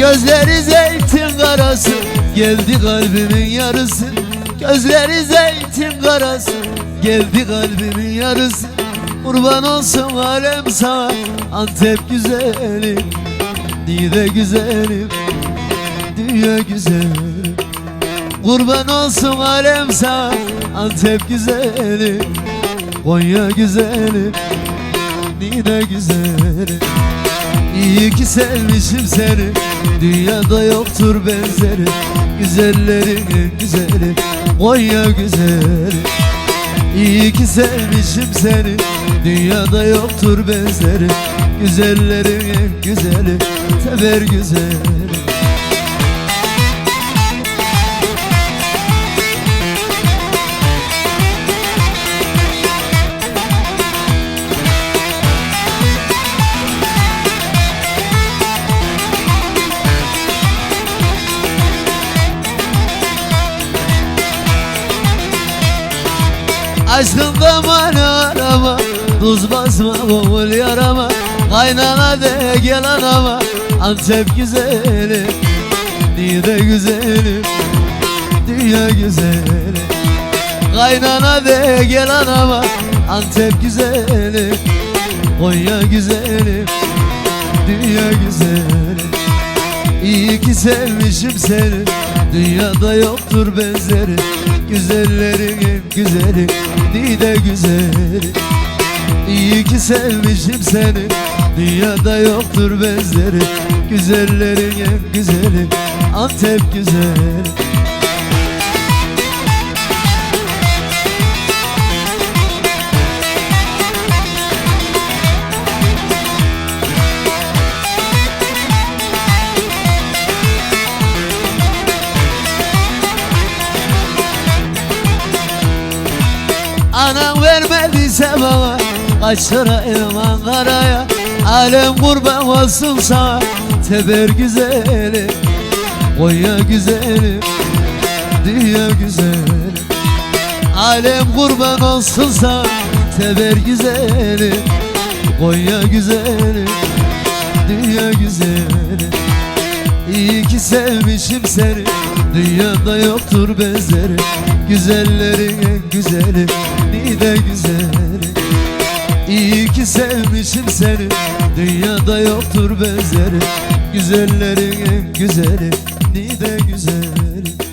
Gözleri zeytin karası Geldi kalbimin yarısı. Gözleri zeytin karası Geldi kalbimin yarısı. Kurban olsun alem sana Antep güzelim Niğde güzelim Dünya güzelim. Kurban olsun alem sana Antep güzelim Konya güzelim Niğde güzelim İyi ki sevmişim seni. Dünyada yoktur benzeri. Güzellerin güzeli. Konya güzeli. İyi ki sevmişim seni. Dünyada yoktur benzeri. Güzellerin güzeli. Sever güzeli Aşkından bana arama Tuz basma boğul yarama. Kaynana de gel anama Antep güzeli Niğde güzeli Dünya güzeli. Kaynana de gel anama Antep güzeli Konya güzeli Dünya güzeli. İyi ki sevmişim seni Dünyada yoktur benzeri Güzellerin güzeli Niğde güzeli İyi ki sevmişim seni Dünyada yoktur benzeri. Güzellerin en güzeli Antep güzeli Anam vermediyse bana Kaç lira elman karaya Alem kurban olsun sana Teber güzeli Konya güzeli Dünya güzeli Alem kurban olsun sana Teber güzeli Konya güzeli Dünya güzeli İyi ki sevmişim seni Dünyada yoktur benzeri. Güzellerin en güzeli Niğde güzeli İyi ki sevmişim seni. Dünyada yoktur benzeri. Güzellerin en güzeli. Niğde güzeli